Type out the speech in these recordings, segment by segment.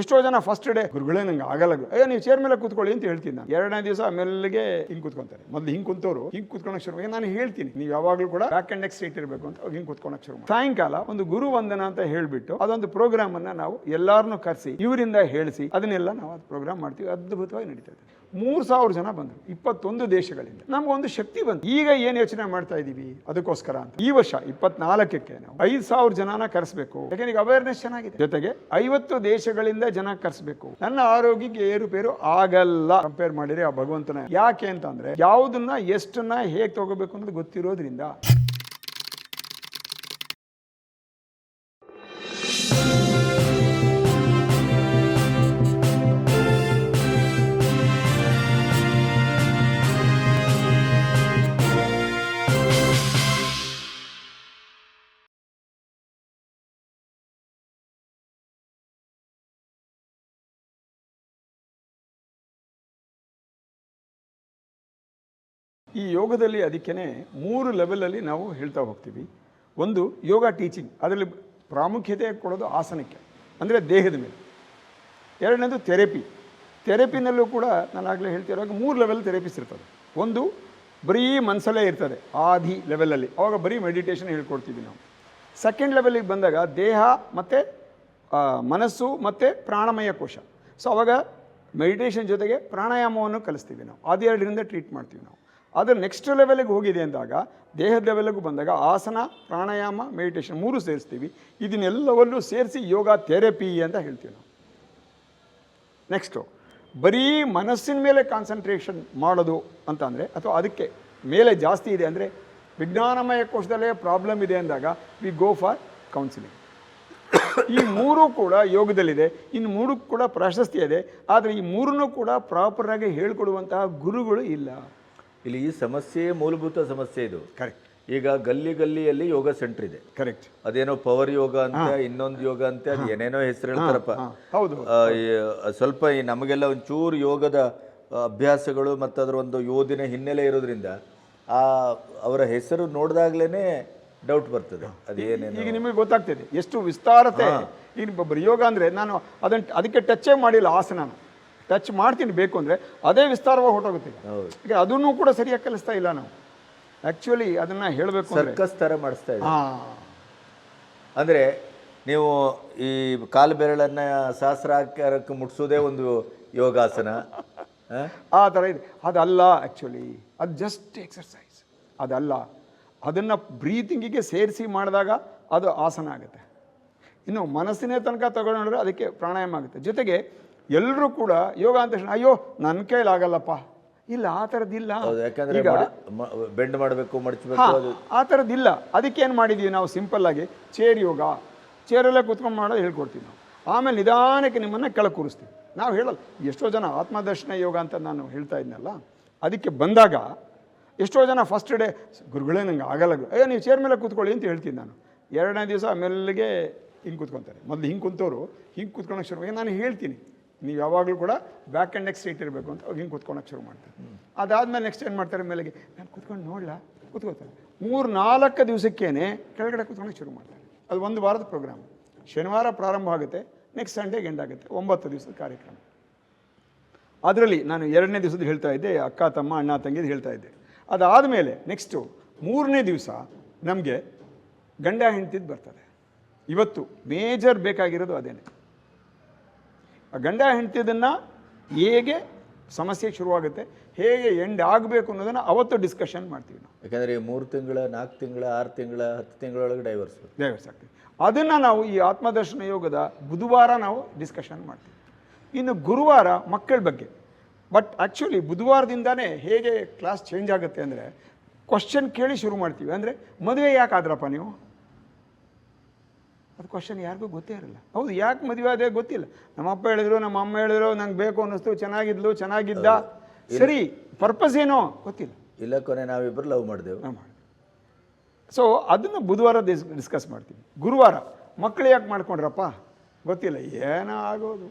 ಎಷ್ಟೋ ಜನ first day ಗುರುಗಳೇ ನಂಗೆ ಆಗಲ್ಲ. ಅಯ್ಯೋ, ನೀವು ಚೇರ್ ಮೇಲೆ ಕೂತ್ಕೊಳ್ಳಿ ಅಂತ ಹೇಳ್ತೀನಿ ನಾನು. ಎರಡನೇ ದಿವಸ ಮೆಲ್ಲಿಗೆ ಹಿಂಗೆ ಕೂತ್ಕೊಂತಾರೆ. ಮೊದಲು ಹಿಂಗೆ ಕುಂತವರು, ಹಿಂಗೆ ಕೂತ್ಕೊಳಕ್ಕೆ ಶುರು ನಾನು ಹೇಳ್ತೀನಿ, ನೀವು ಯಾವಾಗಲೂ ಕೂಡ ಬ್ಯಾಕ್ ಅಂಡ್ ನೆಕ್ಸ್ಟ್ ಸೀಟ್ ಇರಬೇಕು ಅಂತ ಹಿಂಗೆ ಕೂತ್ಕೊಳಕ್ಕೆ ಶುರು ಸಾಯಂಕಾಲ ಒಂದು ಗುರು ವಂದನ ಅಂತ ಹೇಳಿಬಿಟ್ಟು ಅದೊಂದು ಪ್ರೋಗ್ರಾಮ್ ಅನ್ನ ನಾವು ಎಲ್ಲರನ್ನೂ ಕರೆಸಿ, ಇವರಿಂದ ಹೇಳಿಸಿ, ಅದನ್ನೆಲ್ಲ ನಾವು ಅದು ಪ್ರೋಗ್ರಾಮ್ ಮಾಡ್ತೀವಿ. ಅದ್ಭುತವಾಗಿ ನಡೀತಾ ಇದೆ ಮೂರು ಸಾವಿರ ಜನ ಬಂದರು, ಇಪ್ಪತ್ತೊಂದು ದೇಶಗಳಿಂದ. ನಮಗೊಂದು ಶಕ್ತಿ ಬಂತು. ಈಗ ಏನು ಯೋಚನೆ ಮಾಡ್ತಾ ಇದ್ದೀವಿ ಅದಕ್ಕೋಸ್ಕರ ಅಂತ. ಈ ವರ್ಷ ಇಪ್ಪತ್ನಾಲ್ಕಕ್ಕೆ ನಾವು ಐದು ಸಾವಿರ ಜನನ ಕರೆಸಬೇಕು. ಯಾಕಂದ್ರೆ ಈಗ ಅವೇರ್ನೆಸ್ ಚೆನ್ನಾಗಿದೆ. ಜೊತೆಗೆ ಐವತ್ತು ದೇಶಗಳಿಂದ ಜನ ಕರೆಸಬೇಕು. ನನ್ನ ಆರೋಗ್ಯಕ್ಕೆ ಏರುಪೇರು ಆಗಲ್ಲ. ಕಂಪೇರ್ ಮಾಡಿದ್ರೆ ಆ ಭಗವಂತನ ಯಾಕೆ ಅಂತಂದ್ರೆ, ಯಾವುದನ್ನ ಎಷ್ಟನ್ನ ಹೇಗೆ ತಗೋಬೇಕು ಅನ್ನೋದು ಗೊತ್ತಿರೋದ್ರಿಂದ. ಈ ಯೋಗದಲ್ಲಿ ಅದಕ್ಕೇ ಮೂರು ಲೆವೆಲಲ್ಲಿ ನಾವು ಹೇಳ್ತಾ ಹೋಗ್ತೀವಿ. ಒಂದು ಯೋಗ ಟೀಚಿಂಗ್ ಅದರಲ್ಲಿ ಪ್ರಾಮುಖ್ಯತೆ ಕೊಡೋದು ಆಸನಕ್ಕೆ, ಅಂದರೆ ದೇಹದ ಮೇಲೆ. ಎರಡನೇದು ಥೆರಪಿ ಥೆರಪಿನಲ್ಲೂ ಕೂಡ ನಾನು ಆಗಲೇ ಹೇಳ್ತಿರೋ ಮೂರು ಲೆವೆಲ್ ಥೆರಪಿಸ್ ಇರ್ತದೆ. ಒಂದು, ಬರೀ ಮನಸ್ಸಲ್ಲೇ ಇರ್ತದೆ, ಆದಿ ಲೆವೆಲಲ್ಲಿ ಅವಾಗ ಬರೀ ಮೆಡಿಟೇಷನ್ ಹೇಳ್ಕೊಡ್ತೀವಿ ನಾವು. ಸೆಕೆಂಡ್ ಲೆವೆಲಿಗೆ ಬಂದಾಗ ದೇಹ ಮತ್ತು ಮನಸ್ಸು ಮತ್ತು ಪ್ರಾಣಮಯ ಕೋಶ. ಸೊ ಅವಾಗ ಮೆಡಿಟೇಷನ್ ಜೊತೆಗೆ ಪ್ರಾಣಾಯಾಮವನ್ನು ಕಲಿಸ್ತೀವಿ ನಾವು. ಅದೆರಡರಿಂದ ಟ್ರೀಟ್ ಮಾಡ್ತೀವಿ ನಾವು. ಅದರ ನೆಕ್ಸ್ಟ್ ಲೆವೆಲ್ಗೆ ಹೋಗಿದೆ ಅಂದಾಗ, ದೇಹದ ಲೆವೆಲ್ಗೂ ಬಂದಾಗ ಆಸನ, ಪ್ರಾಣಾಯಾಮ ಮೆಡಿಟೇಷನ್ ಮೂರು ಸೇರಿಸ್ತೀವಿ. ಇದನ್ನೆಲ್ಲವನ್ನೂ ಸೇರಿಸಿ ಯೋಗ ಥೆರಪಿ ಅಂತ ಹೇಳ್ತೀವಿ ನಾವು. ನೆಕ್ಸ್ಟು ಬರೀ ಮನಸ್ಸಿನ ಮೇಲೆ ಕಾನ್ಸಂಟ್ರೇಷನ್ ಮಾಡೋದು ಅಂತ ಅಂದರೆ, ಅಥವಾ ಅದಕ್ಕೆ ಮೇಲೆ ಜಾಸ್ತಿ ಇದೆ ಅಂದರೆ, ವಿಜ್ಞಾನಮಯ ಕೋಶದಲ್ಲೇ ಪ್ರಾಬ್ಲಮ್ ಇದೆ ಅಂದಾಗ ವಿ ಗೋ ಫಾರ್ ಕೌನ್ಸಿಲಿಂಗ್ ಈ ಮೂರು ಕೂಡ ಯೋಗದಲ್ಲಿದೆ. ಇನ್ನು ಮೂರು ಕೂಡ ಪ್ರಾಶಸ್ತ್ಯ ಇದೆ. ಆದರೆ ಈ ಮೂರನ್ನೂ ಕೂಡ ಪ್ರಾಪರಾಗಿ ಹೇಳ್ಕೊಡುವಂತಹ ಗುರುಗಳು ಇಲ್ಲ. ಇಲ್ಲಿ ಈ ಸಮಸ್ಯೆ ಮೂಲಭೂತ ಸಮಸ್ಯೆ ಇದು. ಕರೆಕ್ಟ್ ಈಗ ಗಲ್ಲಿ ಗಲ್ಲಿಯಲ್ಲಿ ಯೋಗ ಸೆಂಟರ್ ಇದೆ. ಕರೆಕ್ಟ್ ಅದೇನೋ ಪವರ್ ಯೋಗ ಅಂತ ಇನ್ನೊಂದು ಯೋಗ ಅಂತ ಅದು ಏನೇನೋ ಹೆಸರು ಹೇಳ್ತಾರಪ್ಪ. ಹೌದು. ಸ್ವಲ್ಪ ಈ ನಮಗೆಲ್ಲ ಒಂಚೂರು ಯೋಗದ ಅಭ್ಯಾಸಗಳು ಮತ್ತು ಅದರ ಒಂದು ಯೋಧಿನ ಹಿನ್ನೆಲೆ ಇರೋದ್ರಿಂದ ಆ ಅವರ ಹೆಸರು ನೋಡಿದಾಗ್ಲೇ ಡೌಟ್ ಬರ್ತದೆ. ಅದೇನೇನು ಈಗ ನಿಮಗೆ ಗೊತ್ತಾಗ್ತಿದೆ ಎಷ್ಟು ವಿಸ್ತಾರತೆ. ಈಗ ಯೋಗ ಅಂದರೆ ನಾನು ಅದನ್ನು ಅದಕ್ಕೆ ಟಚ್ಚೇ ಮಾಡಿಲ್ಲ ಆಸನ ಟಚ್ ಮಾಡ್ತೀನಿ ಬೇಕು ಅಂದರೆ ಅದೇ ವಿಸ್ತಾರವಾಗಿ ಹೊರಟೋಗುತ್ತೆ ಈಗ. ಅದನ್ನು ಕೂಡ ಸರಿಯಾಗಿ ಕಲಿಸ್ತಾ ಇಲ್ಲ ನಾವು. ಆ್ಯಕ್ಚುಲಿ ಅದನ್ನು ಹೇಳಬೇಕು ಅಂದರೆ ಸರ್ಕಸ್ ಥರ ಮಾಡಿಸ್ತಾ ಇದೆ ಹಾಂ. ಅಂದರೆ ನೀವು ಈ ಕಾಲು ಬೆರಳನ್ನು ಸಹಸ್ರಾಕಾರಕ್ಕೆ ಮುಟ್ಸೋದೇ ಒಂದು ಯೋಗಾಸನ. ಆ? ಆ ಥರ ಇದೆ. ಅದಲ್ಲ ಆ್ಯಕ್ಚುಲಿ ಅದು ಜಸ್ಟ್ ಎಕ್ಸರ್ಸೈಸ್ ಅದಲ್ಲ. ಅದನ್ನು ಬ್ರೀತಿಂಗಿಗೆ ಸೇರಿಸಿ ಮಾಡಿದಾಗ ಅದು ಆಸನ ಆಗುತ್ತೆ. ಇನ್ನು ಮನಸ್ಸಿನೇ ತನಕ ತಗೊಂಡ್ರೆ ಅದಕ್ಕೆ ಪ್ರಾಣಾಯಾಮ ಆಗುತ್ತೆ. ಜೊತೆಗೆ ಎಲ್ಲರೂ ಕೂಡ ಯೋಗ ಅಂತ ತಕ್ಷಣ ಅಯ್ಯೋ ನನ್ನ ಕೈಲಾಗಲ್ಲಪ್ಪ. ಇಲ್ಲ ಆ ಥರದ್ದಿಲ್ಲ ಈಗ ಬೆಂಡ್ ಮಾಡಬೇಕು ಮಡಚಬೇಕು ಆ ಥರದ್ದಿಲ್ಲ ಅದಕ್ಕೆ ಏನು ಮಾಡಿದ್ದೀವಿ ನಾವು ಸಿಂಪಲ್ಲಾಗಿ ಚೇರ್ ಯೋಗ. ಚೇರಲ್ಲೇ ಕುತ್ಕೊಂಡು ಮಾಡೋದು ಹೇಳ್ಕೊಡ್ತೀವಿ ನಾವು. ಆಮೇಲೆ ನಿಧಾನಕ್ಕೆ ನಿಮ್ಮನ್ನು ಕೆಳಗೆ ಕೂರಿಸ್ತೀವಿ. ನಾವು ಹೇಳಲ್ಲ ಎಷ್ಟೋ ಜನ ಆತ್ಮದರ್ಶನ ಯೋಗ ಅಂತ ನಾನು ಹೇಳ್ತಾ ಇದ್ನಲ್ಲ ಅದಕ್ಕೆ ಬಂದಾಗ ಎಷ್ಟೋ ಜನ ಫಸ್ಟ್ ಡೇ ಗುರುಗಳೇ ನಂಗೆ ಆಗಲ್ಲ ಅಯ್ಯೋ ನೀವು ಚೇರ್ ಮೇಲೆ ಕೂತ್ಕೊಳ್ಳಿ ಅಂತ ಹೇಳ್ತೀನಿ ನಾನು. ಎರಡನೇ ದಿವಸ ಮೆಲ್ಲಿಗೆ ಹಿಂಗೆ ಕೂತ್ಕೊತಾರೆ. ಮೊದಲು ಹಿಂಗೆ ಕುಂತವರು ಹಿಂಗೆ ಕೂತ್ಕೊಳಕ್ಕೆ ಶುರು ನಾನು ಹೇಳ್ತೀನಿ. ನೀವು ಯಾವಾಗಲೂ ಕೂಡ ಬ್ಯಾಕ್ ಆ್ಯಂಡ್ ನೆಕ್ಸ್ಟ್ ಸೀಟ್ ಇರಬೇಕು ಅಂತ ಅವ್ರು ಹಿಂಗೆ ಕುತ್ಕೊಳಕ್ಕೆ ಶುರು ಮಾಡ್ತಾರೆ. ಅದಾದಮೇಲೆ ನೆಕ್ಸ್ಟ್ ಏನು ಮಾಡ್ತಾರೆ ಮೇಲೆಗೆ, ನಾನು ಕುತ್ಕೊಂಡು ನೋಡಲ್ಲ ಕೂತ್ಕೋತಾರೆ. ಮೂರು ನಾಲ್ಕು ದಿವಸಕ್ಕೇನೆ ಕೆಳಗಡೆ ಕುತ್ಕೊಳಕ್ಕೆ ಶುರು ಮಾಡ್ತಾರೆ. ಅದು ಒಂದು ವಾರದ ಪ್ರೋಗ್ರಾಮ್ ಶನಿವಾರ ಪ್ರಾರಂಭ ಆಗುತ್ತೆ ನೆಕ್ಸ್ಟ್ ಸಂಡೇಗೆ ಎಂಡ್ ಆಗುತ್ತೆ. ಒಂಬತ್ತು ದಿವಸದ ಕಾರ್ಯಕ್ರಮ. ಅದರಲ್ಲಿ ನಾನು ಎರಡನೇ ದಿವಸದ ಹೇಳ್ತಾ ಇದ್ದೆ, ಅಕ್ಕ, ತಮ್ಮ, ಅಣ್ಣ, ತಂಗಿದು ಹೇಳ್ತಾ ಇದ್ದೆ. ಅದಾದಮೇಲೆ ನೆಕ್ಸ್ಟು ಮೂರನೇ ದಿವಸ ನಮಗೆ ಗಂಡ ಹೆಂಡ್ತಿದ್ದು ಬರ್ತದೆ. ಇವತ್ತು ಮೇಜರ್ ಬೇಕಾಗಿರೋದು ಅದೇನೆ. ಆ ಗಂಡ ಹೆಂಡ್ತಿದನ್ನು ಹೇಗೆ ಸಮಸ್ಯೆ ಶುರುವಾಗುತ್ತೆ ಹೇಗೆ ಎಂಡ್ ಆಗಬೇಕು ಅನ್ನೋದನ್ನು ಅವತ್ತು ಡಿಸ್ಕಷನ್ ಮಾಡ್ತೀವಿ ನಾವು. ಯಾಕಂದರೆ ಮೂರು ತಿಂಗಳ ನಾಲ್ಕು ತಿಂಗಳ ಆರು ತಿಂಗಳ ಹತ್ತು ತಿಂಗಳೊಳಗೆ ಡೈವರ್ಸ್ ಡೈವರ್ಸ್ ಆಗ್ತೀವಿ ಅದನ್ನು ನಾವು ಈ ಆತ್ಮದರ್ಶನ ಯೋಗದ ಬುಧವಾರ ನಾವು ಡಿಸ್ಕಷನ್ ಮಾಡ್ತೀವಿ. ಇನ್ನು ಗುರುವಾರ ಮಕ್ಕಳ ಬಗ್ಗೆ. ಬಟ್ ಆ್ಯಕ್ಚುಲಿ ಬುಧವಾರದಿಂದನೇ ಹೇಗೆ ಕ್ಲಾಸ್ ಚೇಂಜ್ ಆಗುತ್ತೆ ಅಂದರೆ ಕ್ವಶನ್ ಕೇಳಿ ಶುರು ಮಾಡ್ತೀವಿ. ಅಂದರೆ ಮದುವೆ ಯಾಕೆ ಆದ್ರಪ್ಪ ನೀವು? ಅದು ಕ್ವಶನ್ ಯಾರಿಗೂ ಗೊತ್ತೇ ಇರಲ್ಲ. ಹೌದು ಯಾಕೆ ಮದುವೆ ಅದೇ ಗೊತ್ತಿಲ್ಲ. ನಮ್ಮ ಅಪ್ಪ ಹೇಳಿದ್ರು ನಮ್ಮ ಅಮ್ಮ ಹೇಳಿದ್ರು ನಂಗೆ ಬೇಕು ಅನ್ನಿಸ್ತು ಚೆನ್ನಾಗಿದ್ಲು ಚೆನ್ನಾಗಿದ್ದ. ಸರಿ ಪರ್ಪಸ್ ಏನೋ ಗೊತ್ತಿಲ್ಲ. ಇಲ್ಲ ಕೊನೆ ನಾವಿಬ್ಬರು ಲವ್ ಮಾಡಿದೆವು. ಮಾಡಿ ಸೊ ಅದನ್ನು ಬುಧವಾರ ಡಿಸ್ ಡಿಸ್ಕಸ್ ಮಾಡ್ತೀವಿ. ಗುರುವಾರ ಮಕ್ಕಳು ಯಾಕೆ ಮಾಡ್ಕೊಂಡ್ರಪ್ಪ? ಗೊತ್ತಿಲ್ಲ ಏನೋ ಆಗೋದು.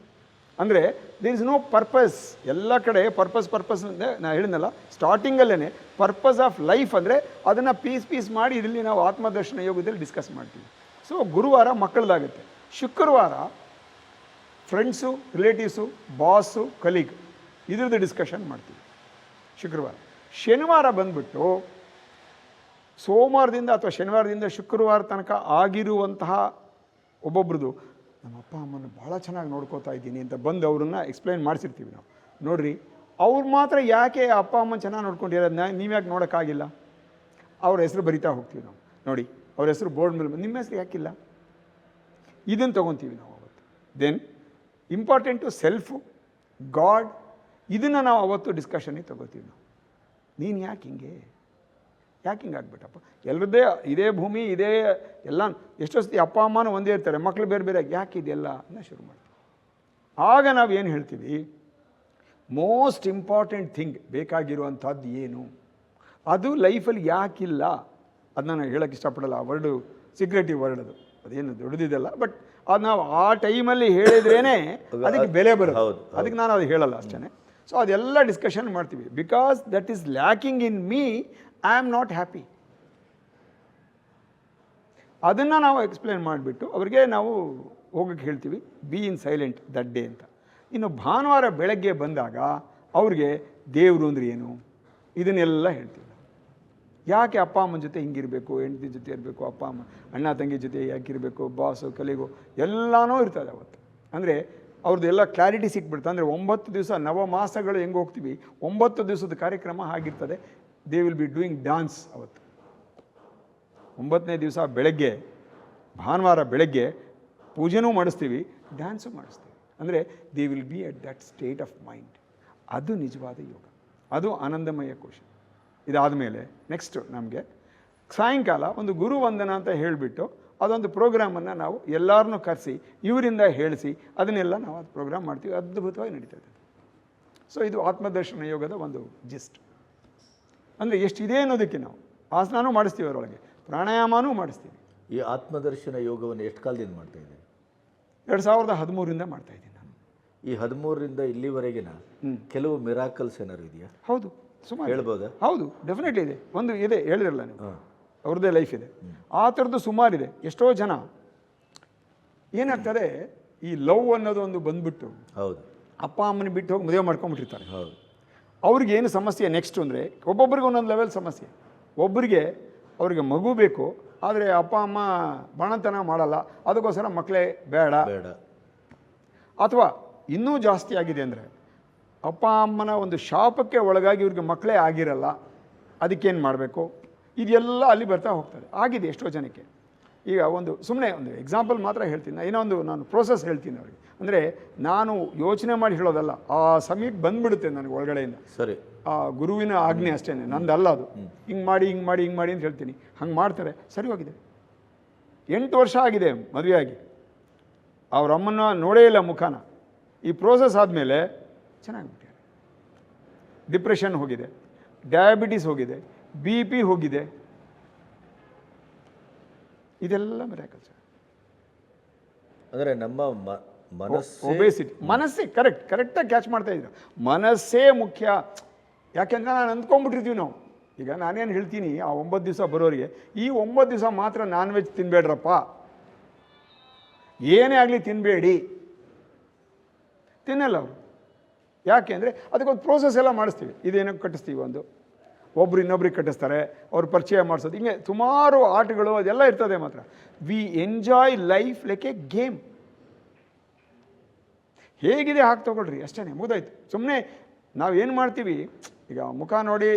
ಅಂದರೆ ದೇರ್ ಇಸ್ ನೋ ಪರ್ಪಸ್ ಎಲ್ಲ ಕಡೆ ಪರ್ಪಸ್ ಪರ್ಪಸ್ ನಾನು ಹೇಳಿದ್ನಲ್ಲ ಸ್ಟಾರ್ಟಿಂಗಲ್ಲೇ ಪರ್ಪಸ್ ಆಫ್ ಲೈಫ್ ಅಂದರೆ ಅದನ್ನು ಪೀಸ್ ಪೀಸ್ ಮಾಡಿ ಇಲ್ಲಿ ನಾವು ಆತ್ಮದರ್ಶನ ಯೋಗದಲ್ಲಿ ಡಿಸ್ಕಸ್ ಮಾಡ್ತೀವಿ. ಸೊ ಗುರುವಾರ ಮಕ್ಕಳದಾಗುತ್ತೆ. ಶುಕ್ರವಾರ ಫ್ರೆಂಡ್ಸು ರಿಲೇಟಿವ್ಸು ಬಾಸು ಕಲೀಗ್ ಇದ್ರದ್ದು ಡಿಸ್ಕಷನ್ ಮಾಡ್ತೀವಿ. ಶುಕ್ರವಾರ. ಶನಿವಾರ ಬಂದ್ಬಿಟ್ಟು ಸೋಮವಾರದಿಂದ ಅಥವಾ ಶನಿವಾರದಿಂದ ಶುಕ್ರವಾರ ತನಕ ಆಗಿರುವಂತಹ ಒಬ್ಬೊಬ್ರದ್ದು, ನಮ್ಮ ಅಪ್ಪ, ಅಮ್ಮನ ಭಾಳ ಚೆನ್ನಾಗಿ ನೋಡ್ಕೋತಾ ಇದ್ದೀನಿ ಅಂತ ಬಂದು ಅವ್ರನ್ನ ಎಕ್ಸ್ಪ್ಲೈನ್ ಮಾಡಿಸಿರ್ತೀವಿ ನಾವು. ನೋಡ್ರಿ, ಅವ್ರು ಮಾತ್ರ ಯಾಕೆ ಅಪ್ಪ, ಅಮ್ಮನ ಚೆನ್ನಾಗಿ ನೋಡ್ಕೊಂಡಿರೋದನ್ನ ನೀವ್ಯಾಕೆ ನೋಡೋಕ್ಕಾಗಿಲ್ಲ? ಅವ್ರ ಹೆಸರು ಬರಿತಾ ಹೋಗ್ತೀವಿ ನಾವು. ನೋಡಿ ಅವ್ರ ಹೆಸರು ಬೋರ್ಡ್ ಮೇಲೆ ನಿಮ್ಮ ಹೆಸರು ಯಾಕಿಲ್ಲ? ಇದನ್ನು ತೊಗೊತೀವಿ ನಾವು ಅವತ್ತು. ದೆನ್ ಇಂಪಾರ್ಟೆಂಟು ಸೆಲ್ಫು ಗಾಡ್ ಇದನ್ನು ನಾವು ಅವತ್ತು ಡಿಸ್ಕಷನಿಗೆ ತೊಗೋತೀವಿ ನಾವು. ನೀನು ಯಾಕೆ ಹಿಂಗೆ? ಯಾಕೆ ಹಿಂಗೆ ಆಗ್ಬಿಟ್ಟಪ್ಪ? ಎಲ್ಲರದ್ದೇ ಇದೇ ಭೂಮಿ, ಇದೇ ಎಲ್ಲ, ಎಷ್ಟೋ ಸತಿ ಅಪ್ಪ, ಅಮ್ಮನೂ ಒಂದೇ ಇರ್ತಾರೆ ಮಕ್ಕಳು ಬೇರೆ ಬೇರೆ, ಯಾಕೆ ಇದೆಲ್ಲ ಅನ್ನ ಶುರು ಮಾಡ್ತೀವಿ. ಆಗ ನಾವು ಏನು ಹೇಳ್ತೀವಿ? ಮೋಸ್ಟ್ ಇಂಪಾರ್ಟೆಂಟ್ ಥಿಂಗ್ ಬೇಕಾಗಿರುವಂಥದ್ದು ಏನು? ಅದು ಲೈಫಲ್ಲಿ ಯಾಕಿಲ್ಲ? ಅದನ್ನ ನಾನು ಹೇಳೋಕ್ಕೆ ಇಷ್ಟಪಡಲ್ಲ. ಆ ವರ್ಡು ಸಿಕ್ರೆಟಿವ್ ವರ್ಡ್ ಅದು. ಅದೇನು ದೊಡ್ಡದಿದೆಲ್ಲ ಬಟ್ ಅದು ನಾವು ಆ ಟೈಮಲ್ಲಿ ಹೇಳಿದ್ರೇ ಅದಕ್ಕೆ ಬೆಲೆ ಬರೋದು ಅದಕ್ಕೆ ನಾನು ಅದು ಹೇಳಲ್ಲ ಅಷ್ಟೇ ಸೊ ಅದೆಲ್ಲ ಡಿಸ್ಕಷನ್ ಮಾಡ್ತೀವಿ. Because that is lacking in me I am not happy ಅದನ್ನು ನಾವು ಎಕ್ಸ್ಪ್ಲೇನ್ ಮಾಡಿಬಿಟ್ಟು ಅವ್ರಿಗೆ ನಾವು ಹೋಗಕ್ಕೆ ಹೇಳ್ತೀವಿ. Be in silent that day ಅಂತ. ಇನ್ನು ಭಾನುವಾರ ಬೆಳಗ್ಗೆ ಬಂದಾಗ ಅವ್ರಿಗೆ ದೇವರು ಅಂದ್ರೆ ಏನು? ಇದನ್ನೆಲ್ಲ ಹೇಳ್ತೀವಿ. ಯಾಕೆ ಅಪ್ಪ ಅಮ್ಮನ ಜೊತೆ ಹಿಂಗಿರಬೇಕು, ಹೆಂಡತಿ ಜೊತೆ ಇರಬೇಕು, ಅಪ್ಪ ಅಮ್ಮ, ಅಣ್ಣ ತಂಗಿ ಜೊತೆ ಯಾಕೆ ಇರಬೇಕು ಬಾಸು ಕಲಿಗೋ, ಎಲ್ಲನೂ ಇರ್ತದೆ ಅವತ್ತು. ಅಂದರೆ ಅವ್ರದ್ದು ಎಲ್ಲ ಕ್ಲಾರಿಟಿ ಸಿಕ್ಬಿಡ್ತು ಅಂದರೆ ಒಂಬತ್ತು ದಿವಸ ನವ ಮಾಸಗಳು ಹೆಂಗೆ ಹೋಗ್ತೀವಿ? ಒಂಬತ್ತು ದಿವಸದ ಕಾರ್ಯಕ್ರಮ ಆಗಿರ್ತದೆ. They will be doing dance ಅವತ್ತು. ಒಂಬತ್ತನೇ ದಿವಸ ಬೆಳಗ್ಗೆ, ಭಾನುವಾರ ಬೆಳಗ್ಗೆ ಪೂಜೆನೂ ಮಾಡಿಸ್ತೀವಿ ಡ್ಯಾನ್ಸು ಮಾಡಿಸ್ತೀವಿ. ಅಂದರೆ they will be at that state of mind ಅದು ನಿಜವಾದ ಯೋಗ. ಅದು ಆನಂದಮಯ ಕೋಶ. ಇದಾದ ಮೇಲೆ ನೆಕ್ಸ್ಟು ನಮಗೆ ಸಾಯಂಕಾಲ ಒಂದು ಗುರು ವಂದನ ಅಂತ ಹೇಳಿಬಿಟ್ಟು ಅದೊಂದು ಪ್ರೋಗ್ರಾಮನ್ನು ನಾವು ಎಲ್ಲರನ್ನೂ ಕರೆಸಿ ಇವರಿಂದ ಹೇಳಿಸಿ ಅದನ್ನೆಲ್ಲ ನಾವು ಅದು ಪ್ರೋಗ್ರಾಮ್ ಮಾಡ್ತೀವಿ. ಅದ್ಭುತವಾಗಿ ನಡೀತದೆ ಸೊ ಇದು ಆತ್ಮದರ್ಶನ ಯೋಗದ ಒಂದು ಜಿಸ್ಟ್ ಅಂದರೆ ಎಷ್ಟಿದೆ ಅನ್ನೋದಕ್ಕೆ ನಾವು ಆಸನನೂ ಮಾಡಿಸ್ತೀವಿ ಅದರೊಳಗೆ ಪ್ರಾಣಾಯಾಮನೂ ಮಾಡಿಸ್ತೀವಿ. ಈ ಆತ್ಮದರ್ಶನ ಯೋಗವನ್ನು ಎಷ್ಟು ಕಾಲದಿಂದ ಮಾಡ್ತಾ ಇದ್ದೀನಿ ಎರಡು ಸಾವಿರದ ಹದಿಮೂರರಿಂದ ಮಾಡ್ತಾ ಇದ್ದೀನಿ ನಾನು. ಈ ಹದಿಮೂರರಿಂದ ಇಲ್ಲಿವರೆಗಿನ ಕೆಲವು ಮಿರಾಕಲ್ಸ್ ಏನಾದ್ರು ಇದೆಯಾ? ಹೌದು. ಸುಮಾರು ಹೇಳ್ಬೋದು? ಹೌದು ಡೆಫಿನೆಟ್ಲಿ ಇದೆ. ಒಂದು ಇದೆ ಹೇಳಿರಲ್ಲ ನೀವು. ಅವ್ರದ್ದೇ ಲೈಫ್ ಇದೆ. ಆ ಥರದ್ದು ಸುಮಾರಿದೆ ಎಷ್ಟೋ ಜನ. ಏನಾಗ್ತದೆ ಈ ಲವ್ ಅನ್ನೋದು ಒಂದು ಬಂದ್ಬಿಟ್ಟು ಹೌದು. ಅಪ್ಪ ಅಮ್ಮನ ಬಿಟ್ಟು ಹೋಗಿ ಮದುವೆ ಮಾಡ್ಕೊಂಡ್ಬಿಟ್ಟಿರ್ತಾರೆ. ಹೌದು. ಅವ್ರಿಗೆ ಏನು ಸಮಸ್ಯೆ ನೆಕ್ಸ್ಟ್ ಅಂದರೆ ಒಬ್ಬೊಬ್ಬರಿಗೆ ಒಂದೊಂದು ಲೆವೆಲ್ ಸಮಸ್ಯೆ. ಒಬ್ಬರಿಗೆ ಅವ್ರಿಗೆ ಮಗು ಬೇಕು ಆದರೆ ಅಪ್ಪ ಅಮ್ಮ ಬಾಣತನ ಮಾಡಲ್ಲ ಅದಕ್ಕೋಸ್ಕರ ಮಕ್ಕಳೇ ಬೇಡ. ಬೇಡ. ಅಥವಾ ಇನ್ನೂ ಜಾಸ್ತಿ ಆಗಿದೆ ಅಂದರೆ ಅಪ್ಪ ಅಮ್ಮನ ಒಂದು ಶಾಪಕ್ಕೆ ಒಳಗಾಗಿ ಇವ್ರಿಗೆ ಮಕ್ಕಳೇ ಆಗಿರಲ್ಲ ಅದಕ್ಕೇನು ಮಾಡಬೇಕು? ಇದೆಲ್ಲ ಅಲ್ಲಿ ಬರ್ತಾ ಹೋಗ್ತದೆ. ಆಗಿದೆ ಎಷ್ಟೋ ಜನಕ್ಕೆ. ಈಗ ಒಂದು ಸುಮ್ಮನೆ ಒಂದು ಎಕ್ಸಾಂಪಲ್ ಮಾತ್ರ ಹೇಳ್ತೀನಿ. ಏನೋ ಒಂದು ನಾನು ಪ್ರೋಸೆಸ್ ಹೇಳ್ತೀನಿ ಅವ್ರಿಗೆ. ಅಂದರೆ ನಾನು ಯೋಚನೆ ಮಾಡಿ ಹೇಳೋದಲ್ಲ ಆ ಸಮಯಕ್ಕೆ ಬಂದ್ಬಿಡುತ್ತೆ ನನಗೆ ಒಳಗಡೆಯಿಂದ. ಸರಿ. ಆ ಗುರುವಿನ ಆಜ್ಞೆ ಅಷ್ಟೇ ನಂದಲ್ಲ ಅದು. ಹಿಂಗೆ ಮಾಡಿ ಹಿಂಗೆ ಮಾಡಿ ಹಿಂಗೆ ಮಾಡಿ ಅಂತ ಹೇಳ್ತೀನಿ. ಹಂಗೆ ಮಾಡ್ತಾರೆ ಸರಿ ಹೋಗಿದೆ. ಎಂಟು ವರ್ಷ ಆಗಿದೆ ಮದುವೆಯಾಗಿ. ಅವ್ರ ಅಮ್ಮನ ನೋಡೇ ಇಲ್ಲ ಮುಖಾನ. ಈ ಪ್ರೋಸೆಸ್ ಆದಮೇಲೆ ಚೆನ್ನಾಗಿಬಿಟ್ಟಿದ್ದಾರೆ ಡಿಪ್ರೆಷನ್ ಹೋಗಿದೆ. ಡಯಾಬಿಟೀಸ್ ಹೋಗಿದೆ. ಬಿ ಪಿ ಹೋಗಿದೆ. ಇದೆಲ್ಲ ಮೆರಾಕಲ್ಸ್ ಅಂದರೆ ನಮ್ಮ ಮನಸ್ಸು ಒಬೇಸಿಟಿ ಮನಸ್ಸೇ ಕರೆಕ್ಟ್ ಕರೆಕ್ಟಾಗಿ ಕ್ಯಾಚ್ ಮಾಡ್ತಾ ಇದ್ರು. ಮನಸ್ಸೇ ಮುಖ್ಯ. ಯಾಕೆಂದ್ರೆ ನಾನು ಅಂದ್ಕೊಂಡ್ಬಿಟ್ಟಿರ್ತೀವಿ ನಾವು. ಈಗ ನಾನೇನು ಹೇಳ್ತೀನಿ ಆ ಒಂಬತ್ತು ದಿವಸ ಬರೋರಿಗೆ ಈ ಒಂಬತ್ತು ದಿವಸ ಮಾತ್ರ ನಾನ್ ವೆಜ್ ತಿನ್ಬೇಡ್ರಪ್ಪ. ಏನೇ ಆಗಲಿ ತಿನ್ನಬೇಡಿ ತಿನ್ನಲ್ಲ ಅವರು. ಯಾಕೆ ಅಂದರೆ ಅದಕ್ಕೊಂದು ಪ್ರೋಸೆಸ್ ಎಲ್ಲ ಮಾಡಿಸ್ತೀವಿ. ಇದೇನಕ್ಕೆ ಕಟ್ಟಿಸ್ತೀವಿ ಒಂದು. ಒಬ್ರು ಇನ್ನೊಬ್ರಿಗೆ ಕಟ್ಟಿಸ್ತಾರೆ, ಅವ್ರು ಪರಿಚಯ ಮಾಡಿಸೋದು. ಹಿಂಗೆ ಸುಮಾರು ಆಟಗಳು ಅದೆಲ್ಲ ಇರ್ತದೆ ಮಾತ್ರ. We enjoy life like a game ಹೇಗಿದೆ ಹಾಕಿ ತಗೊಳ್ರಿ ಅಷ್ಟೇ ಮುಗ್ದಾಯ್ತು. ಸುಮ್ಮನೆ ನಾವು ಏನು ಮಾಡ್ತೀವಿ, ಈಗ ಮುಖ ನೋಡಿ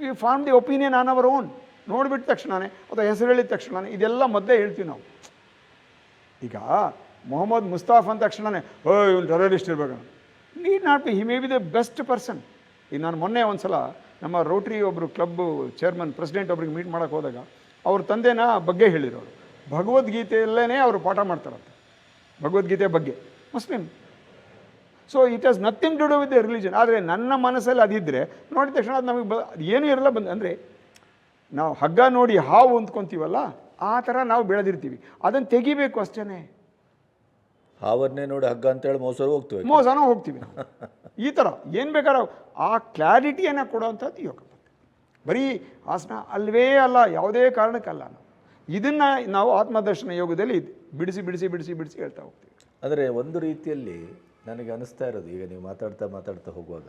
we form the opinion on our own ನೋಡಿಬಿಟ್ಟ ತಕ್ಷಣವೇ ಅಥವಾ ಹೆಸರು ಹೇಳಿದ ತಕ್ಷಣನೇ, ಇದೆಲ್ಲ ಮೊದಲೇ ಹೇಳ್ತೀವಿ ನಾವು. ಈಗ ಮೊಹಮ್ಮದ್ ಮುಸ್ತಾಫ್ ಅಂದ ತಕ್ಷಣನೇ ಓ ಇವ್ನು ಟೆರರಿಸ್ಟ್ ಇರಬೇಕು need not be he may be the best person ಈಗ ನಾನು ಮೊನ್ನೆ ಒಂದು ಸಲ ನಮ್ಮ ರೋಟ್ರಿ ಒಬ್ಬರು ಕ್ಲಬ್ ಚೇರ್ಮನ್ ಪ್ರೆಸಿಡೆಂಟ್ ಒಬ್ರಿಗೆ ಮೀಟ್ ಮಾಡೋಕೆ ಹೋದಾಗ, ಅವ್ರ ತಂದೆನ ಬಗ್ಗೆ ಹೇಳಿರೋರು. ಭಗವದ್ಗೀತೆಯಲ್ಲೇ ಅವರು ಪಾಠ ಮಾಡ್ತಾರಂತೆ. ಭಗವದ್ಗೀತೆ ಬಗ್ಗೆ. Muslim. So it has nothing to do with the religion ಆದರೆ ನನ್ನ ಮನಸ್ಸಲ್ಲಿ ಅದಿದ್ದರೆ ನೋಡಿದ ತಕ್ಷಣ ಅದು ನಮಗೆ ಬ, ಏನೂ ಇರಲ್ಲ ಬಂದ, ಅಂದರೆ ನಾವು ಹಗ್ಗ ನೋಡಿ ಹಾವು ಅಂದ್ಕೊತೀವಲ್ಲ ಆ ಥರ ನಾವು ಬೆಳೆದಿರ್ತೀವಿ. ಅದನ್ನು ತೆಗಿಬೇಕು ಅಷ್ಟೇ ಹಾವನ್ನೇ ನೋಡಿ ಹಗ್ಗ ಅಂತೇಳಿ ಮೋಸರು ಹೋಗ್ತೀವಿ. ಮೋಸನೂ ಹೋಗ್ತೀವಿ ಈ ಥರ ಏನು ಬೇಕಾದ್ರೆ ಆ ಕ್ಲಾರಿಟಿಯನ್ನು ಕೊಡೋವಂಥದ್ದು ಯೋಗ ಬರೀ ಆಸನ ಅಲ್ವೇ ಅಲ್ಲ ಯಾವುದೇ ಕಾರಣಕ್ಕಲ್ಲ ನಾವು. ಇದನ್ನು ನಾವು ಆತ್ಮದರ್ಶನ ಯೋಗದಲ್ಲಿ ಬಿಡಿಸಿ ಬಿಡಿಸಿ ಬಿಡಿಸಿ ಬಿಡಿಸಿ ಹೇಳ್ತಾ ಹೋಗ್ತೀವಿ. ಅಂದರೆ ಒಂದು ರೀತಿಯಲ್ಲಿ ನನಗೆ ಅನಿಸ್ತಾ ಇರೋದು ಈಗ ನೀವು ಮಾತಾಡ್ತಾ ಮಾತಾಡ್ತಾ ಹೋಗುವಾಗ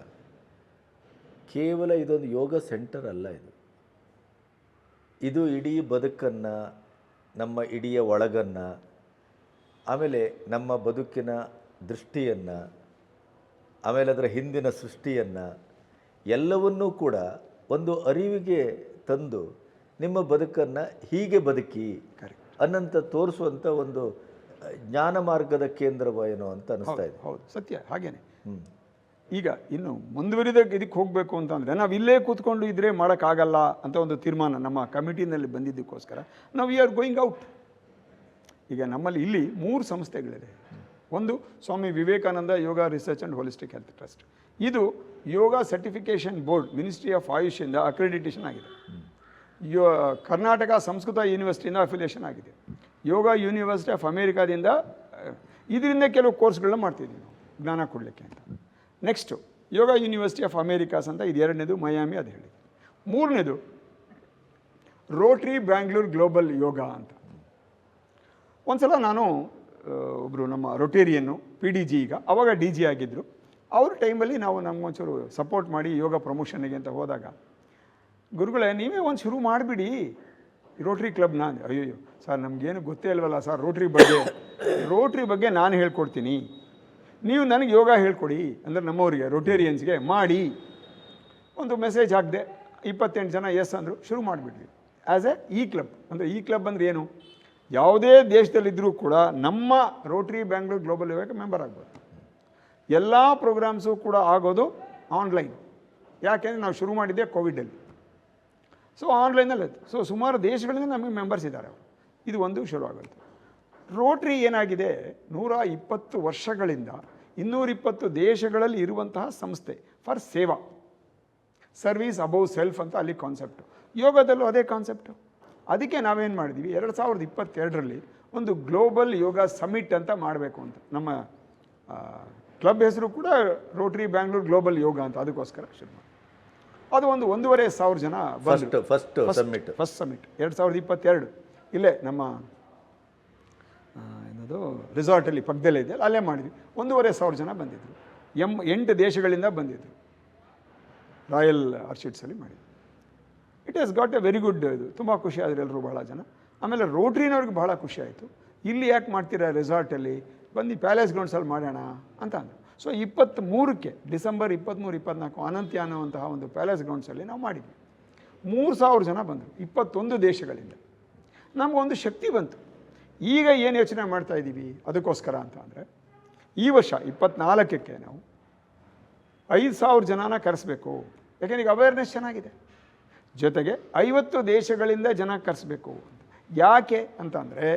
ಕೇವಲ ಇದೊಂದು ಯೋಗ ಸೆಂಟರ್ ಅಲ್ಲ ಇದು. ಇದು ಇಡೀ ಬದುಕನ್ನು ನಮ್ಮ ಇಡೀ ಒಳಗನ್ನು ಆಮೇಲೆ ನಮ್ಮ ಬದುಕಿನ ದೃಷ್ಟಿಯನ್ನು ಆಮೇಲೆ ಅದರ ಹಿಂದಿನ ಸೃಷ್ಟಿಯನ್ನು ಎಲ್ಲವನ್ನೂ ಕೂಡ ಒಂದು ಅರಿವಿಗೆ ತಂದು ನಿಮ್ಮ ಬದುಕನ್ನು ಹೀಗೆ ಬದುಕಿ ಅನ್ನಂತ ತೋರಿಸುವಂಥ ಒಂದು ಜ್ಞಾನ ಮಾರ್ಗದ ಕೇಂದ್ರವೇನೋ ಅಂತ ಅನಿಸ್ತಾ ಇದೆ. ಹೌದು ಸತ್ಯ ಹಾಗೇನೆ. ಹ್ಞೂ ಈಗ ಇನ್ನು ಮುಂದುವರಿದ ಇದಕ್ಕೆ ಹೋಗಬೇಕು ಅಂತಂದರೆ ನಾವು ಇಲ್ಲೇ ಕೂತ್ಕೊಂಡು ಇದ್ರೆ ಮಾಡೋಕ್ಕಾಗಲ್ಲ ಅಂತ ಒಂದು ತೀರ್ಮಾನ ನಮ್ಮ ಕಮಿಟಿನಲ್ಲಿ ಬಂದಿದ್ದಕ್ಕೋಸ್ಕರ ನಾವು ವಿ ಆರ್ ಗೋಯಿಂಗ್ ಔಟ್ ಈಗ ನಮ್ಮಲ್ಲಿ ಇಲ್ಲಿ ಮೂರು ಸಂಸ್ಥೆಗಳಿದೆ. ಒಂದು Swami Vivekananda yoga research and holistic health trust. ಇದು yoga certification board ministry of ಆಯುಷಿಂದ accreditation ಆಗಿದೆ. ಯೋ, ಕರ್ನಾಟಕ ಸಂಸ್ಕೃತ ಯೂನಿವರ್ಸಿಟಿಯಿಂದ ಅಫಿಲಿಯೇಷನ್ ಆಗಿದೆ. ಯೋಗ ಯೂನಿವರ್ಸಿಟಿ ಆಫ್ ಅಮೇರಿಕಾದಿಂದ ಇದರಿಂದ ಕೆಲವು ಕೋರ್ಸ್ಗಳನ್ನ ಮಾಡ್ತಿದ್ದೀವಿ ನಾವು, ಜ್ಞಾನ ಕೊಡಲಿಕ್ಕೆ ಅಂತ. Next yoga university of Americas ಅಂತ ಇದು ಎರಡನೇದು, ಮಯಾಮಿ ಅದು ಹೇಳಿದೆ. ಮೂರನೇದು ರೋಟ್ರಿ ಬ್ಯಾಂಗ್ಳೂರ್ ಗ್ಲೋಬಲ್ ಯೋಗ ಅಂತ. ಒಂದ್ಸಲ ನಾನು ಒಬ್ಬರು ನಮ್ಮ ರೊಟೇರಿಯನ್ನು ಪಿ ಡಿ ಜಿ ಈಗ, ಅವಾಗ ಡಿ ಜಿ ಆಗಿದ್ದರು ಅವ್ರ ಟೈಮಲ್ಲಿ ನಾವು ನಮಗೊಂಚೂರು ಸಪೋರ್ಟ್ ಮಾಡಿ ಯೋಗ ಪ್ರಮೋಷನ್ಗೆ ಅಂತ ಹೋದಾಗ, ಗುರುಗಳೇ, ನೀವೇ ಒಂದು ಶುರು ಮಾಡಿಬಿಡಿ. ರೋಟ್ರಿ ಕ್ಲಬ್ ನಾನು ಅಯ್ಯೋ ಸರ್ ನಮಗೇನು ಗೊತ್ತೇ ಇಲ್ವಲ್ಲ ಸರ್ ರೋಟ್ರಿ ಬಗ್ಗೆ. ರೋಟ್ರಿ ಬಗ್ಗೆ ನಾನು ಹೇಳ್ಕೊಡ್ತೀನಿ. ನೀವು ನನಗೆ ಯೋಗ ಹೇಳ್ಕೊಡಿ, ಅಂದರೆ ನಮ್ಮವರಿಗೆ ರೊಟೇರಿಯನ್ಸ್ಗೆ ಮಾಡಿ. ಒಂದು ಮೆಸೇಜ್ ಹಾಕಿದೆ, ಇಪ್ಪತ್ತೆಂಟು ಜನ ಎಸ್ ಅಂದರು, ಶುರು ಮಾಡಿಬಿಟ್ವಿ. ಆ್ಯಸ್ ಎ ಇ ಕ್ಲಬ್ ಅಂದರೆ ಇ ಕ್ಲಬ್ ಅಂದರೆ ಏನು? ಯಾವುದೇ ದೇಶದಲ್ಲಿದ್ದರೂ ಕೂಡ ನಮ್ಮ ರೋಟ್ರಿ ಬ್ಯಾಂಗ್ಳೂರ್ ಗ್ಲೋಬಲ್ ಇವಾಗ ಮೆಂಬರ್ ಆಗ್ಬೋದು. ಎಲ್ಲ ಪ್ರೋಗ್ರಾಮ್ಸು ಕೂಡ ಆಗೋದು ಆನ್ಲೈನ್ ಯಾಕೆಂದರೆ ನಾವು ಶುರು ಮಾಡಿದ್ದೆ ಕೋವಿಡಲ್ಲಿ ಸೊ ಆನ್ಲೈನಲ್ಲಿ ಸೊ ಸುಮಾರು ದೇಶಗಳಿಂದ ನಮಗೆ ಮೆಂಬರ್ಸ್ ಇದ್ದಾರೆ ಇದು ಒಂದು ಶುರು ಆಗುತ್ತೆ. ರೋಟ್ರಿ ಏನಾಗಿದೆ? ನೂರ ಇಪ್ಪತ್ತು ವರ್ಷಗಳಿಂದ ಇನ್ನೂರಿಪ್ಪತ್ತು ದೇಶಗಳಲ್ಲಿ ಇರುವಂತಹ ಸಂಸ್ಥೆ ಫಾರ್ ಸೇವಾ. ಸರ್ವೀಸ್ ಅಬೌವ್ ಸೆಲ್ಫ್ ಅಂತ ಅಲ್ಲಿ ಕಾನ್ಸೆಪ್ಟು ಯೋಗದಲ್ಲೂ ಅದೇ ಕಾನ್ಸೆಪ್ಟು ಅದಕ್ಕೆ ನಾವೇನು ಮಾಡಿದ್ವಿ? ಎರಡು ಸಾವಿರದ ಇಪ್ಪತ್ತೆರಡರಲ್ಲಿ ಒಂದು ಗ್ಲೋಬಲ್ ಯೋಗ ಸಮಿಟ್ ಅಂತ ಮಾಡಬೇಕು ಅಂತ. ನಮ್ಮ ಕ್ಲಬ್ ಹೆಸರು ಕೂಡ ರೋಟ್ರಿ ಬ್ಯಾಂಗ್ಳೂರ್ ಗ್ಲೋಬಲ್ ಯೋಗ ಅಂತ. ಅದಕ್ಕೋಸ್ಕರ ಶುರು ಮಾಡಿ. ಅದು ಒಂದು ಒಂದೂವರೆ ಸಾವಿರ ಜನ first first summit first summit ಎರಡು ಸಾವಿರದ ಇಪ್ಪತ್ತೆರಡು. ಇಲ್ಲೇ ನಮ್ಮ ಏನದು ರೆಸಾರ್ಟಲ್ಲಿ ಪಕ್ಕದಲ್ಲೇ ಇದೆ. ಅಲ್ಲೇ ಮಾಡಿದ್ವಿ. ಒಂದೂವರೆ ಸಾವಿರ ಜನ ಬಂದಿದ್ದರು ಎಂ ಎಂಟು ದೇಶಗಳಿಂದ ಬಂದಿದ್ದರು ರಾಯಲ್ ಆರ್ಚಿಡ್ಸಲ್ಲಿ ಮಾಡಿದ್ವಿ. It has got a very good ಇದು ತುಂಬ ಖುಷಿ ಆದರೆ ಎಲ್ಲರೂ ಭಾಳ ಜನ. ಆಮೇಲೆ ರೋಟ್ರಿನವ್ರಿಗೆ ಭಾಳ ಖುಷಿ ಆಯಿತು. ಇಲ್ಲಿ ಯಾಕೆ ಮಾಡ್ತೀರಾ ರೆಸಾರ್ಟಲ್ಲಿ ಬಂದು ಪ್ಯಾಲೇಸ್ ಗ್ರೌಂಡ್ಸಲ್ಲಿ ಮಾಡೋಣ ಅಂತ ಅಂದರು. ಸೊ ಇಪ್ಪತ್ತ್ಮೂರಕ್ಕೆ ಡಿಸೆಂಬರ್ ಇಪ್ಪತ್ತ್ಮೂರು ಇಪ್ಪತ್ನಾಲ್ಕು ಅನಂತ್ಯ ಅನ್ನುವಂತಹ ಒಂದು ಪ್ಯಾಲೇಸ್ ಗ್ರೌಂಡ್ಸಲ್ಲಿ ನಾವು ಮಾಡಿದ್ವಿ. ಮೂರು ಸಾವಿರ ಜನ ಬಂದರು, ಇಪ್ಪತ್ತೊಂದು ದೇಶಗಳಿಂದ. ನಮಗೊಂದು ಶಕ್ತಿ ಬಂತು. ಈಗ ಏನು ಯೋಚನೆ ಮಾಡ್ತಾ ಇದ್ದೀವಿ ಅದಕ್ಕೋಸ್ಕರ ಅಂತ ಅಂದರೆ, ಈ ವರ್ಷ ಇಪ್ಪತ್ನಾಲ್ಕಕ್ಕೆ ನಾವು ಐದು ಸಾವಿರ ಜನನ ಕರೆಸಬೇಕು. ಯಾಕೆಂದ್ರೆ ಈಗ ಅವೇರ್ನೆಸ್ ಚೆನ್ನಾಗಿದೆ. ಜೊತೆಗೆ ಐವತ್ತು ದೇಶಗಳಿಂದ ಜನ ಕರೆಸ್ಬೇಕು ಯಾಕೆ ಅಂತಂದರೆ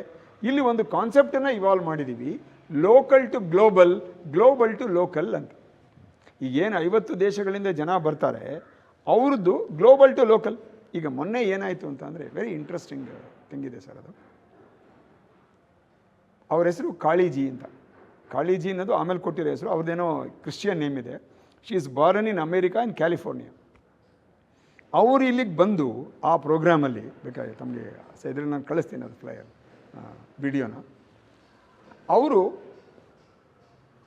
ಇಲ್ಲಿ ಒಂದು ಕಾನ್ಸೆಪ್ಟನ್ನು ಇವಾಲ್ವ್ ಮಾಡಿದ್ದೀವಿ local to global global to local ಅಂತ. ಈಗೇನು ಐವತ್ತು ದೇಶಗಳಿಂದ ಜನ ಬರ್ತಾರೆ, ಅವ್ರದ್ದು ಗ್ಲೋಬಲ್ ಟು ಲೋಕಲ್ ಈಗ ಮೊನ್ನೆ ಏನಾಯಿತು ಅಂತ ಅಂದರೆ ವೆರಿ ಇಂಟ್ರೆಸ್ಟಿಂಗ್ ಥಿಂಗ್ ಸರ್ ಅದು. ಅವ್ರ ಹೆಸರು ಕಾಳಿಜಿ ಅಂತ. ಕಾಳಿಜಿ ಅನ್ನೋದು ಆಮೇಲೆ ಕೊಟ್ಟಿರೋ ಹೆಸರು ಅವ್ರದ್ದೇನೋ ಕ್ರಿಶ್ಚಿಯನ್ ನೇಮ್ ಇದೆ. She is born in America in California ಅವರು ಇಲ್ಲಿಗೆ ಬಂದು ಆ ಪ್ರೋಗ್ರಾಮಲ್ಲಿ ಬೇಕಾದ್ರೆ ತಮಗೆ ಇದ್ರೆ ನಾನು ಕಳಿಸ್ತೀನಿ ಅದು ಫ್ಲೈಯರ್ ವಿಡಿಯೋನ ಅವರು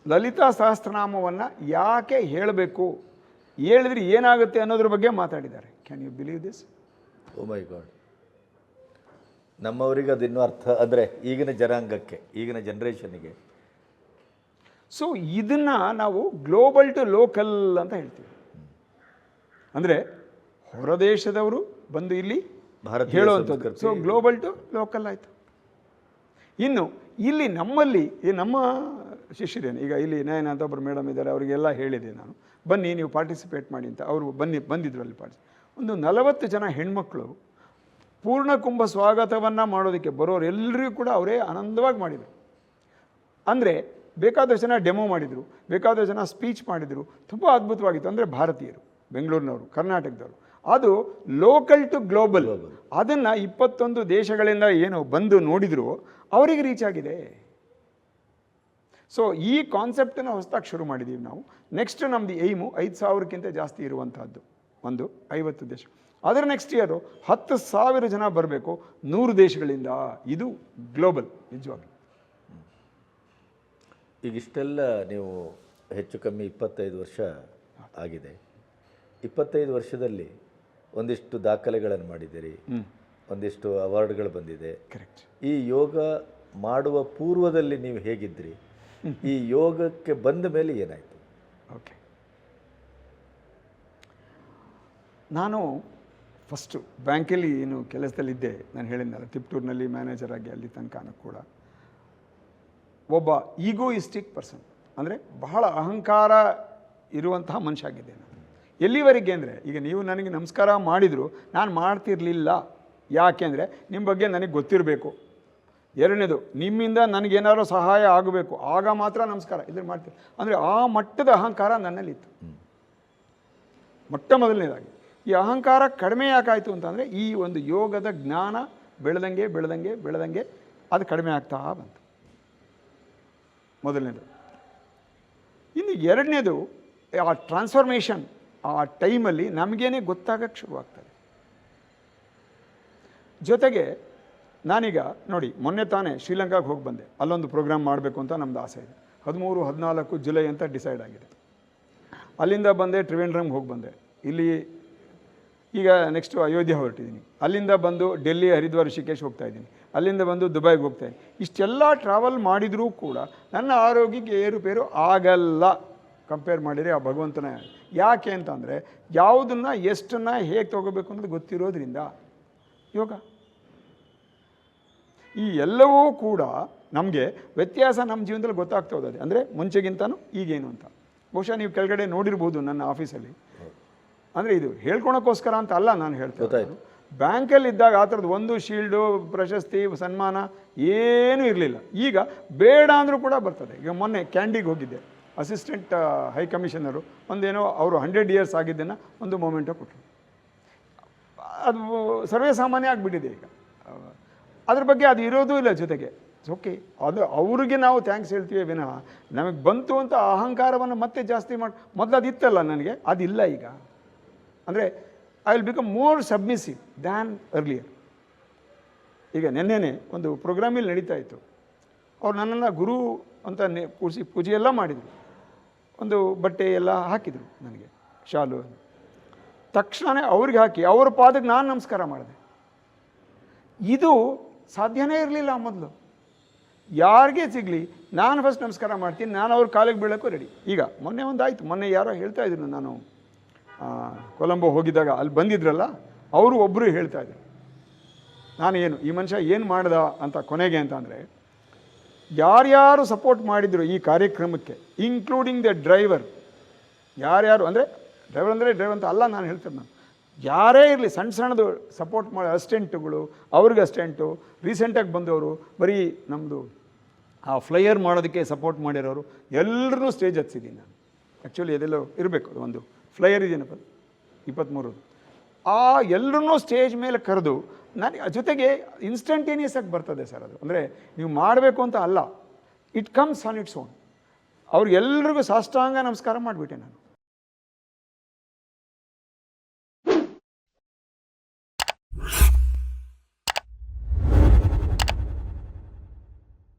ಲಲಿತಾ ಸಹಸ್ರನಾಮವನ್ನು ಯಾಕೆ ಹೇಳಬೇಕು ಹೇಳಿದ್ರೆ ಏನಾಗುತ್ತೆ ಅನ್ನೋದ್ರ ಬಗ್ಗೆ ಮಾತಾಡಿದ್ದಾರೆ. Can you believe this oh my God ನಮ್ಮವರಿಗೆ ಅದು ಇನ್ನೂ ಅರ್ಥ ಅಂದರೆ ಈಗಿನ ಜನಾಂಗಕ್ಕೆ ಈಗಿನ ಜನ್ರೇಷನ್ಗೆ ಸೊ ಇದನ್ನು ನಾವು ಗ್ಲೋಬಲ್ ಟು ಲೋಕಲ್ ಅಂತ ಹೇಳ್ತೀವಿ. ಅಂದರೆ ಹೊರದೇಶದವರು ಬಂದು ಇಲ್ಲಿ ಹೇಳುವಂಥದ್ದು. ಸೊ ಗ್ಲೋಬಲ್ ಟು ಲೋಕಲ್ ಆಯಿತು. ಇನ್ನು ಇಲ್ಲಿ ನಮ್ಮಲ್ಲಿ ಈ ನಮ್ಮ ಶಿಷ್ಯರೇನು ಈಗ ಇಲ್ಲಿ ನಯನ ಅಂತ ಒಬ್ಬರು ಮೇಡಮ್ ಇದ್ದಾರೆ ಅವರಿಗೆಲ್ಲ ಹೇಳಿದೆ ನಾನು. ಬನ್ನಿ ನೀವು ಪಾರ್ಟಿಸಿಪೇಟ್ ಮಾಡಿ ಅಂತ. ಅವರು ಬನ್ನಿ ಬಂದಿದ್ರು ಅಲ್ಲಿ ಪಾರ್ಟಿಸಿ ಒಂದು ನಲವತ್ತು ಜನ ಹೆಣ್ಮಕ್ಳು ಪೂರ್ಣ ಕುಂಭ ಸ್ವಾಗತವನ್ನು ಮಾಡೋದಕ್ಕೆ ಬರೋರೆಲ್ಲರಿಗೂ ಕೂಡ ಅವರೇ ಆನಂದವಾಗಿ ಮಾಡಿದರು. ಅಂದರೆ ಬೇಕಾದಷ್ಟು ಜನ ಡೆಮೋ ಮಾಡಿದರು ಬೇಕಾದಷ್ಟು ಜನ ಸ್ಪೀಚ್ ಮಾಡಿದರು. ತುಂಬ ಅದ್ಭುತವಾಗಿತ್ತು. ಅಂದರೆ ಭಾರತೀಯರು ಬೆಂಗಳೂರಿನವರು ಕರ್ನಾಟಕದವರು. ಅದು ಲೋಕಲ್ ಟು ಗ್ಲೋಬಲ್ ಅದನ್ನು ಇಪ್ಪತ್ತೊಂದು ದೇಶಗಳಿಂದ ಏನು ಬಂದು ನೋಡಿದ್ರು ಅವರಿಗೆ ರೀಚ್ ಆಗಿದೆ. ಸೊ ಈ ಕಾನ್ಸೆಪ್ಟನ್ನು ಹೊಸದಾಗಿ ಶುರು ಮಾಡಿದ್ದೀವಿ ನಾವು. ನೆಕ್ಸ್ಟ್ ನಮ್ಮದು ಏಯ್ಮು ಐದು ಸಾವಿರಕ್ಕಿಂತ ಜಾಸ್ತಿ ಇರುವಂಥದ್ದು ಒಂದು ಐವತ್ತು ದೇಶ. ಅದರ ನೆಕ್ಸ್ಟ್ ಇಯರು ಹತ್ತು ಸಾವಿರ ಜನ ಬರಬೇಕು ನೂರು ದೇಶಗಳಿಂದ. ಇದು ಗ್ಲೋಬಲ್ ನಿಜವಾಗಿ ಈಗ ಇಷ್ಟೆಲ್ಲ ನೀವು ಹೆಚ್ಚು ಕಮ್ಮಿ ಇಪ್ಪತ್ತೈದು ವರ್ಷ ಆಗಿದೆ. ಇಪ್ಪತ್ತೈದು ವರ್ಷದಲ್ಲಿ ಒಂದಿಷ್ಟು ದಾಖಲೆಗಳನ್ನು ಮಾಡಿದ್ದೀರಿ. ಒಂದಿಷ್ಟು ಅವಾರ್ಡ್ಗಳು ಬಂದಿದೆ. ಕರೆಕ್ಟ್ ಈ ಯೋಗ ಮಾಡುವ ಪೂರ್ವದಲ್ಲಿ ನೀವು ಹೇಗಿದ್ರಿ? ಈ ಯೋಗಕ್ಕೆ ಬಂದ ಮೇಲೆ ಏನಾಯಿತು? ಓಕೆ ನಾನು ಫಸ್ಟು ಬ್ಯಾಂಕಲ್ಲಿ ಏನು ಕೆಲಸದಲ್ಲಿದ್ದೆ ನಾನು ಹೇಳಿದ್ನಲ್ಲ ತಿಪ್ಟೂರಿನಲ್ಲಿ ಮ್ಯಾನೇಜರ್ ಆಗಿ ಅಲ್ಲಿ ತನಕ ಕೂಡ. ಒಬ್ಬ ಈಗೋಯಿಸ್ಟಿಕ್ ಪರ್ಸನ್ ಅಂದರೆ ಬಹಳ ಅಹಂಕಾರ ಇರುವಂತಹ ಮನುಷ್ಯ ಆಗಿದ್ದೇನೆ ನಾನು. ಎಲ್ಲಿವರೆಗೆ ಅಂದರೆ, ಈಗ ನೀವು ನನಗೆ ನಮಸ್ಕಾರ ಮಾಡಿದರೂ, ನಾನು ಮಾಡ್ತಿರಲಿಲ್ಲ. ಯಾಕೆಂದರೆ ನಿಮ್ಮ ಬಗ್ಗೆ ನನಗೆ ಗೊತ್ತಿರಬೇಕು. ಎರಡನೇದು, ನಿಮ್ಮಿಂದ ನನಗೇನಾದ್ರು ಸಹಾಯ ಆಗಬೇಕು. ಆಗ ಮಾತ್ರ ನಮಸ್ಕಾರ. ಇದನ್ನು ಮಾಡ್ತೀನಿ ಅಂದರೆ ಆ ಮಟ್ಟದ ಅಹಂಕಾರ ನನ್ನಲ್ಲಿತ್ತು. ಮೊಟ್ಟ ಮೊದಲನೇದಾಗಿ, ಈ ಅಹಂಕಾರ ಕಡಿಮೆ ಯಾಕಾಯಿತು ಅಂತಂದರೆ, ಈ ಒಂದು ಯೋಗದ ಜ್ಞಾನ ಬೆಳೆದಂಗೆ ಬೆಳೆದಂಗೆ ಬೆಳೆದಂಗೆ ಅದು ಕಡಿಮೆ ಆಗ್ತಾ ಬಂತು. ಮೊದಲನೇದು. ಇನ್ನು ಎರಡನೇದು, ಆ ಟ್ರಾನ್ಸ್ಫಾರ್ಮೇಷನ್ ಆ ಟೈಮಲ್ಲಿ ನಮಗೇನೆ ಗೊತ್ತಾಗಕ್ಕೆ ಶುರುವಾಗ್ತದೆ. ಜೊತೆಗೆ ನಾನೀಗ ನೋಡಿ, ಮೊನ್ನೆ ತಾನೇ ಶ್ರೀಲಂಕಾಗೆ ಹೋಗಿ ಬಂದೆ. ಅಲ್ಲೊಂದು ಪ್ರೋಗ್ರಾಮ್ ಮಾಡಬೇಕು ಅಂತ ನಮ್ಮದು ಆಸೆ ಇದೆ. ಹದಿಮೂರು, ಹದಿನಾಲ್ಕು ಜುಲೈ ಅಂತ ಡಿಸೈಡ್ ಆಗಿದೆ. ಅಲ್ಲಿಂದ ಬಂದೆ ತ್ರಿವೇಂದ್ರಮ್ಗೆ ಹೋಗಿ ಬಂದೆ. ಇಲ್ಲಿ ಈಗ ನೆಕ್ಸ್ಟು ಅಯೋಧ್ಯೆ ಹೊರಟಿದ್ದೀನಿ. ಅಲ್ಲಿಂದ ಬಂದು ಡೆಲ್ಲಿ, ಹರಿದ್ವಾರ ಋಷಿಕೇಶ್ ಹೋಗ್ತಾ ಇದ್ದೀನಿ. ಅಲ್ಲಿಂದ ಬಂದು ದುಬೈಗೆ ಹೋಗ್ತಾ ಇದ್ದೀನಿ. ಇಷ್ಟೆಲ್ಲ ಟ್ರಾವೆಲ್ ಮಾಡಿದರೂ ಕೂಡ ನನ್ನ ಆರೋಗ್ಯಕ್ಕೆ ಏರುಪೇರು ಆಗಲ್ಲ. ಕಂಪೇರ್ ಮಾಡಿದರೆ ಆ ಭಗವಂತನ ಯಾಕೆ ಅಂತಂದರೆ ಯಾವುದನ್ನು ಎಷ್ಟನ್ನು ಹೇಗೆ ತೊಗೋಬೇಕು ಅನ್ನೋದು ಗೊತ್ತಿರೋದ್ರಿಂದ. ಯೋಗ ಈ ಎಲ್ಲವೂ ಕೂಡ ನಮಗೆ ವ್ಯತ್ಯಾಸ ನಮ್ಮ ಜೀವನದಲ್ಲಿ ಗೊತ್ತಾಗ್ತಾ ಹೋದದೆ ಅಂದರೆ ಮುಂಚೆಗಿಂತನೂ ಈಗೇನು ಅಂತ. ಬಹುಶಃ ನೀವು ಕೆಳಗಡೆ ನೋಡಿರ್ಬೋದು ನನ್ನ ಆಫೀಸಲ್ಲಿ. ಅಂದರೆ ಇದು ಹೇಳ್ಕೊಳಕ್ಕೋಸ್ಕರ ಅಂತ ಅಲ್ಲ ನಾನು ಹೇಳ್ತಾ. ಬ್ಯಾಂಕಲ್ಲಿ ಇದ್ದಾಗ ಆ ಥರದ್ದು ಒಂದು ಶೀಲ್ಡು ಪ್ರಶಸ್ತಿ ಸನ್ಮಾನ ಏನೂ ಇರಲಿಲ್ಲ. ಈಗ ಬೇಡ ಅಂದರೂ ಕೂಡ ಬರ್ತದೆ. ಈಗ ಮೊನ್ನೆ ಕ್ಯಾಂಡಿಗೆ ಹೋಗಿದ್ದೆ. ಅಸಿಸ್ಟೆಂಟ್ ಹೈ ಕಮಿಷನರು ಒಂದೇನೋ ಅವರು ಹಂಡ್ರೆಡ್ ಇಯರ್ಸ್ ಆಗಿದ್ದನ್ನು ಒಂದು ಮೂಮೆಂಟ ಕೊಟ್ಟರು. ಅದು ಸರ್ವೇ ಸಾಮಾನ್ಯ ಆಗಿಬಿಟ್ಟಿದೆ ಈಗ. ಅದ್ರ ಬಗ್ಗೆ ಅದು ಇರೋದು ಇಲ್ಲ ಜೊತೆಗೆ. ಓಕೆ ಅದು ಅವ್ರಿಗೆ ನಾವು ಥ್ಯಾಂಕ್ಸ್ ಹೇಳ್ತೀವಿ ವಿನಃ ನಮಗೆ ಬಂತು ಅಂತ ಅಹಂಕಾರವನ್ನು ಮತ್ತೆ ಜಾಸ್ತಿ ಮಾಡಿ, ಮೊದಲು ಅದಿತ್ತಲ್ಲ ನನಗೆ, ಅದಿಲ್ಲ ಈಗ. ಅಂದರೆ I will become more submissive than earlier ಈಗ ನಿನ್ನೆನೆ ಒಂದು ಪ್ರೋಗ್ರಾಮಿಲ್ಲಿ ನಡೀತಾ ಇತ್ತು. ಅವ್ರು ನನ್ನನ್ನು ಗುರು ಅಂತ ಕೂರಿಸಿ ಪೂಜೆ ಎಲ್ಲ ಮಾಡಿದರು. ಒಂದು ಬಟ್ಟೆ ಎಲ್ಲ ಹಾಕಿದರು ನನಗೆ, ಶಾಲು ತಕ್ಷಣವೇ ಅವ್ರಿಗೆ ಹಾಕಿ, ಅವ್ರ ಪಾದಕ್ಕೆ ನಾನು ನಮಸ್ಕಾರ ಮಾಡಿದೆ. ಇದು ಸಾಧ್ಯನೇ ಇರಲಿಲ್ಲ ಮೊದಲು. ಯಾರಿಗೆ ಸಿಗಲಿ, ನಾನು ಫಸ್ಟ್ ನಮಸ್ಕಾರ ಮಾಡ್ತೀನಿ, ನಾನು ಅವ್ರ ಕಾಲಿಗೆ ಬೀಳೋಕ್ಕೂ ರೆಡಿ ಈಗ, ಮೊನ್ನೆ ಒಂದು ಆಯಿತು ಮೊನ್ನೆ ಯಾರೋ ಹೇಳ್ತಾ ಇದ್ರು ನಾನು ಕೊಲಂಬೋ ಹೋಗಿದ್ದಾಗ, ಅಲ್ಲಿ ಬಂದಿದ್ರಲ್ಲ, ಅವರು ಒಬ್ಬರು ಹೇಳ್ತಾ ಇದ್ರು. ನಾನು ಏನು ಈ ಮನುಷ್ಯ ಏನು ಮಾಡ್ದ ಅಂತ ಕೊನೆಗೆ ಅಂತ ಅಂದರೆ ಯಾರ್ಯಾರು ಸಪೋರ್ಟ್ ಮಾಡಿದರು ಈ ಕಾರ್ಯಕ್ರಮಕ್ಕೆ ಇನ್ಕ್ಲೂಡಿಂಗ್ ದ ಡ್ರೈವರ್ ಯಾರ್ಯಾರು ಅಂದರೆ ಡ್ರೈವರ್ ಅಂದರೆ ಡ್ರೈವರ್ ಅಂತ ಅಲ್ಲ ನಾನು ಹೇಳ್ತೇನೆ ನಾನು. ಯಾರೇ ಇರಲಿ, ಸಣ್ಣ ಸಣ್ಣದು ಸಪೋರ್ಟ್ ಮಾಡಿ ಅಸ್ಟೆಂಟುಗಳು ಅವ್ರಿಗೆ ಅಸ್ಟೆಂಟು ರೀಸೆಂಟಾಗಿ ಬಂದವರು, ಬರೀ ನಮ್ಮದು ಆ ಫ್ಲೈಯರ್ ಮಾಡೋದಕ್ಕೆ ಸಪೋರ್ಟ್ ಮಾಡಿರೋರು ಎಲ್ಲರೂ ಸ್ಟೇಜ್ ಹತ್ತಿಸಿದ್ದೀನಿ ನಾನು. ಆ್ಯಕ್ಚುಲಿ ಅದೆಲ್ಲೋ ಇರಬೇಕು ಒಂದು ಫ್ಲೈಯರ್ ಇದೆಯಪ್ಪ ಇಪ್ಪತ್ತ್ಮೂರು ಆ ಎಲ್ಲರನ್ನೂ ಸ್ಟೇಜ್ ಮೇಲೆ ಕರೆದು ನನಗೆ, ಜೊತೆಗೆ ಇನ್ಸ್ಟಂಟೇನಿಯಸ್ ಆಗಿ ಬರ್ತದೆ ಸರ್ ಅದು. ಅಂದರೆ ನೀವು ಮಾಡಬೇಕು ಅಂತ ಅಲ್ಲ it comes on its own ಅವ್ರಿಗೆಲ್ರಿಗೂ ಸಾಷ್ಟಾಂಗ ನಮಸ್ಕಾರ ಮಾಡಿಬಿಟ್ಟೆ ನಾನು.